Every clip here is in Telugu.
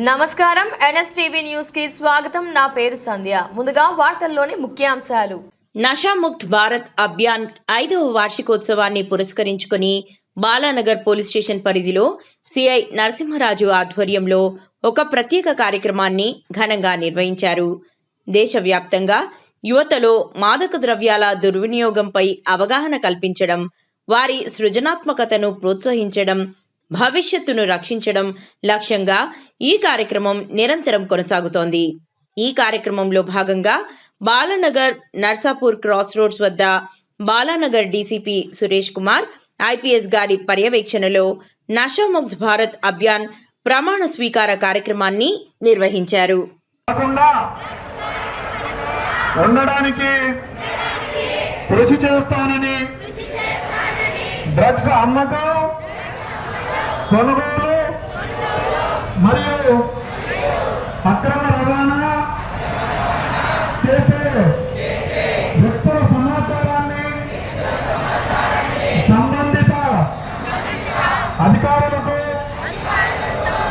నమస్కారం. ఎన్ఎస్టీవీ న్యూస్కి స్వాగతం. నా పేరు సంధ్య. ముందుగా వార్తల్లోని ముఖ్యాంశాలు. నషాముక్త్ భారత్ అభియాన్ ఐదవ వార్షికోత్సవాన్ని పురస్కరించుకుని బాలానగర్ పోలీస్ స్టేషన్ పరిధిలో సిఐ నరసింహరాజు ఆధ్వర్యంలో ఒక ప్రత్యేక కార్యక్రమాన్ని ఘనంగా నిర్వహించారు. దేశవ్యాప్తంగా యువతలో మాదక ద్రవ్యాల దుర్వినియోగంపై అవగాహన కల్పించడం వారి సృజనాత్మకతను ప్రోత్సహించడం భవిష్యత్తును రక్షించడం లక్ష్యంగా ఈ కార్యక్రమం నిరంతరం కొనసాగుతోంది. ఈ కార్యక్రమంలో భాగంగా బాలానగర్ నర్సాపూర్ క్రాస్ రోడ్స్ వద్ద బాలానగర్ డీసీపీ సురేష్ కుమార్ ఐపీఎస్ గారి పర్యవేక్షణలో నషాముక్త్ భారత్ అభియాన్ ప్రమాణ స్వీకార కార్యక్రమాన్ని నిర్వహించారు. ఉండడానికి కృషి చేస్తానని డ్రగ్స్ అమ్మకం కొనుగోలు మరియు అక్రమ రవాణా చేసే వ్యక్తుల సమాచారాన్ని సంబంధిత అధికారులకు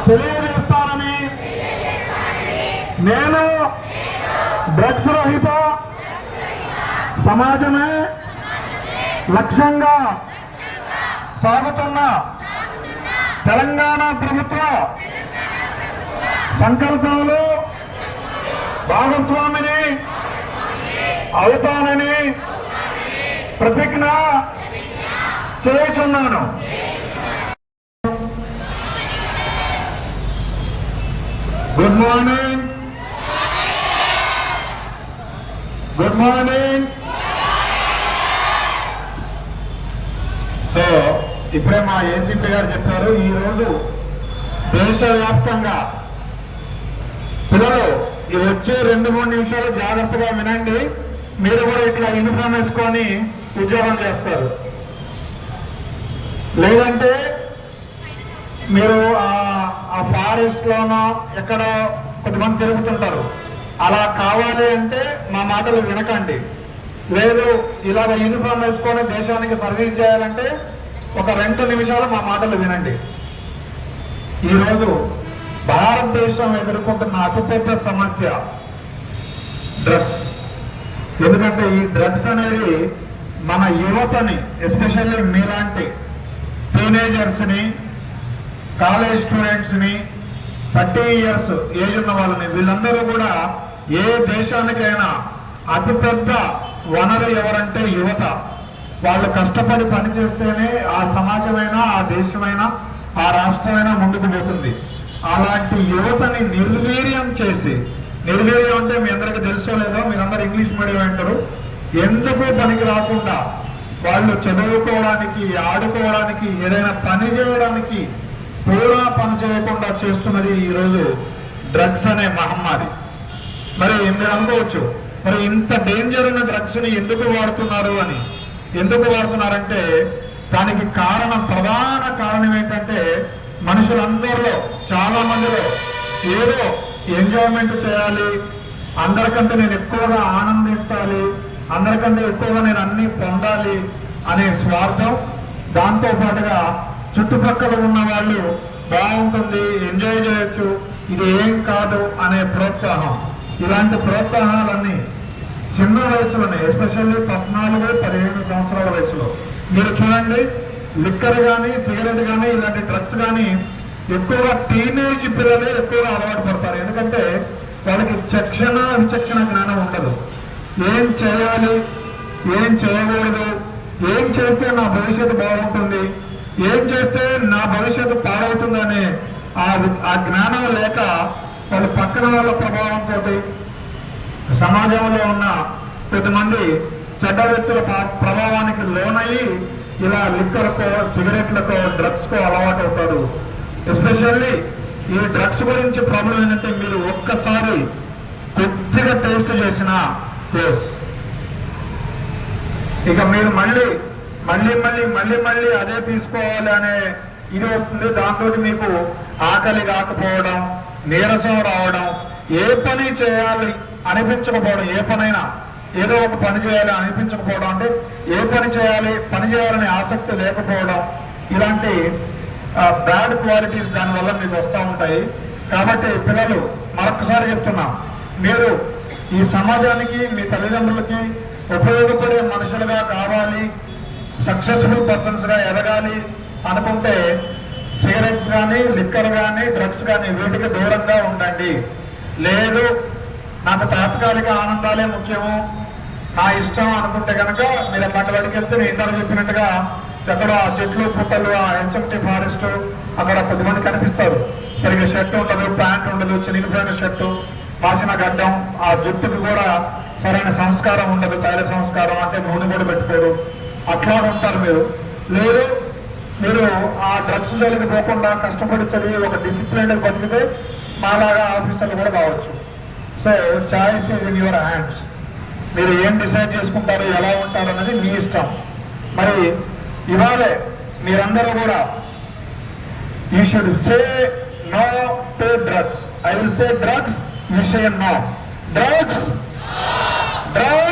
తెలియజేస్తానని నేను డ్రగ్స్ రహిత సమాజమే లక్ష్యంగా సాగుతున్న తెలంగాణ ప్రభుత్వ సంకల్పాలు భాగస్వామిని అవుతానని ప్రతిజ్ఞ చేస్తున్నాను. Good morning. Good morning. ఇప్పుడే మా ఏసీపీ గారు చెప్పారు ఈ రోజు దేశవ్యాప్తంగా పిల్లలు ఇది వచ్చే రెండు మూడు నిమిషాలు జాగ్రత్తగా వినండి. మీరు కూడా ఇట్లా యూనిఫామ్ వేసుకొని ఉద్యోగం చేస్తారు. లేదంటే మీరు ఆ- ఆ ఫారెస్ట్ లోనో ఎక్కడ కొంతమంది తిరుగుతుంటారు. అలా కావాలి అంటే మా మాటలు వినకండి. లేదు ఇలాగ యూనిఫామ్ వేసుకొని దేశానికి సర్వీస్ చేయాలంటే ఒక రెండు నిమిషాలు మా మాటలు వినండి. ఈరోజు భారతదేశం ఎదుర్కొంటున్న అతిపెద్ద సమస్య డ్రగ్స్ ఎందుకంటే ఈ డ్రగ్స్ అనేది మన యువతని ఎస్పెషల్లీ మీలాంటి టీనేజర్స్ని కాలేజ్ స్టూడెంట్స్ని థర్టీ ఇయర్స్ ఏజ్ ఉన్న వాళ్ళని వీళ్ళందరూ కూడా ఏ దేశానికైనా అతిపెద్ద వనరు ఎవరంటే యువత. వాళ్ళు కష్టపడి పని చేస్తేనే ఆ సమాజమైనా ఆ దేశమైనా ఆ రాష్ట్రమైనా ముందుకు పోతుంది. అలాంటి యువతని నిర్వీర్యం చేసి నిర్వీర్యం అంటే మీ అందరికీ తెలుసో లేదో మీరందరూ ఇంగ్లీష్ మీడియం అంటారు. ఎందుకు పనికి రాకుండా వాళ్ళు చదువుకోవడానికి ఆడుకోవడానికి ఏదైనా పని చేయడానికి కూడా పని చేయకుండా చేస్తున్నది ఈరోజు డ్రగ్స్ అనే మహమ్మారి. మరి మీరు అనుకోవచ్చు మరి ఇంత డేంజర్ ఉన్న డ్రగ్స్ని ఎందుకు వాడుతున్నారు అని. ఎందుకు వాడుతున్నారంటే దానికి కారణం ప్రధాన కారణం ఏంటంటే మనుషులందరిలో చాలా మందిలో ఏదో ఎంజాయ్మెంట్ చేయాలి అందరికంటే నేను ఎక్కువగా ఆనందించాలి అందరికంటే ఎక్కువగా నేను అన్ని పొందాలి అనే స్వార్థం దాంతో పాటుగా చుట్టుపక్కల ఉన్న వాళ్ళు బాగుంటుంది ఎంజాయ్ చేయొచ్చు ఇది ఏం కాదు అనే ప్రోత్సాహం. ఇలాంటి ప్రోత్సాహాలన్నీ చిన్న వయసులోనే ఎస్పెషల్లీ పద్నాలుగు పదిహేను సంవత్సరాల వయసులో. మీరు చూడండి లిక్కర్ కానీ సిగరెట్ కానీ ఇలాంటి డ్రగ్స్ కానీ ఎక్కువగా టీనేజ్ పిల్లలే ఎక్కువగా అలవాటు పడతారు. ఎందుకంటే వాళ్ళకి చక్షణ విచక్షణ జ్ఞానం ఉండదు. ఏం చేయాలి ఏం చేయకూడదు ఏం చేస్తే నా భవిష్యత్తు బాగుంటుంది ఏం చేస్తే నా భవిష్యత్తు పాడవుతుందనే ఆ జ్ఞానం లేక వాళ్ళ పక్కన వాళ్ళ ప్రభావంతో సమాజంలో ఉన్న కొంతమంది చెడ్డ వ్యక్తుల ప్రభావానికి లోనయ్యి ఇలా లిక్కర్కో సిగరెట్లకో డ్రగ్స్కో అలవాటు అవుతారు ఎస్పెషల్లీ ఈ డ్రగ్స్ గురించి ప్రాబ్లం ఏంటంటే మీరు ఒక్కసారి కొద్దిగా టేస్ట్ చేసిన కేస్. ఇక మీరు మళ్ళీ మళ్ళీ మళ్ళీ మళ్ళీ మళ్ళీ అదే తీసుకోవాలి అనే ఇది వస్తుంది. దాంతో మీకు ఆకలి కాకపోవడం నీరసం రావడం ఏ పని చేయాలి అనిపించకపోవడం ఏ పనైనా ఏదో ఒక పని చేయాలి అనిపించకపోవడం అంటే ఏ పని చేయాలి పని చేయాలనే ఆసక్తి లేకపోవడం ఇలాంటి బ్యాడ్ క్వాలిటీస్ దానివల్ల మీకు వస్తూ ఉంటాయి. కాబట్టి పిల్లలు మరొకసారి చెప్తున్నా మీరు ఈ సమాజానికి మీ తల్లిదండ్రులకి ఉపయోగపడే మనుషులుగా కావాలి సక్సెస్ఫుల్ పర్సన్స్గా ఎదగాలి అనుకుంటే సిగరెట్స్ కానీ లిక్కర్ కానీ డ్రగ్స్ కానీ వీటికి దూరంగా ఉండండి. లేదు. నాకు తాత్కాలిక ఆనందాలే ముఖ్యము. నా ఇష్టం అనుకుంటే కనుక మీరు అక్కడికి వెళ్తే నేను ఇందాక చెప్పినట్టుగా ఎక్కడ చెట్లు పుట్టలు ఆ హెచ్ఎంటి ఫారెస్ట్ అక్కడ కొద్దిమంది కనిపిస్తారు. సరిగ్గా షర్ట్ ఉండదు ప్యాంట్ ఉండదు చినిగిపోయిన షర్టు మాసిన గడ్డం ఆ జుట్టుకి కూడా సరైన సంస్కారం ఉండదు తైల సంస్కారం అంటే నూనె కూడా పెట్టుకోరు. అట్లా ఉంటారు మీరు. లేదు మీరు ఆ డ్రగ్స్ జోలికి పోకుండా కష్టపడి చదివి ఒక డిసిప్లిన్ బతికితే మాలాగా ఆఫీసర్లు కూడా కావచ్చు. So choice is in your hands మీరు ఏం డిసైడ్ చేసుకుంటారు ఎలా ఉంటారు అనేది మీ ఇష్టం. మరి ఇవాళే మీరందరూ కూడా you should say no to drugs I will say drugs you say no drugs drugs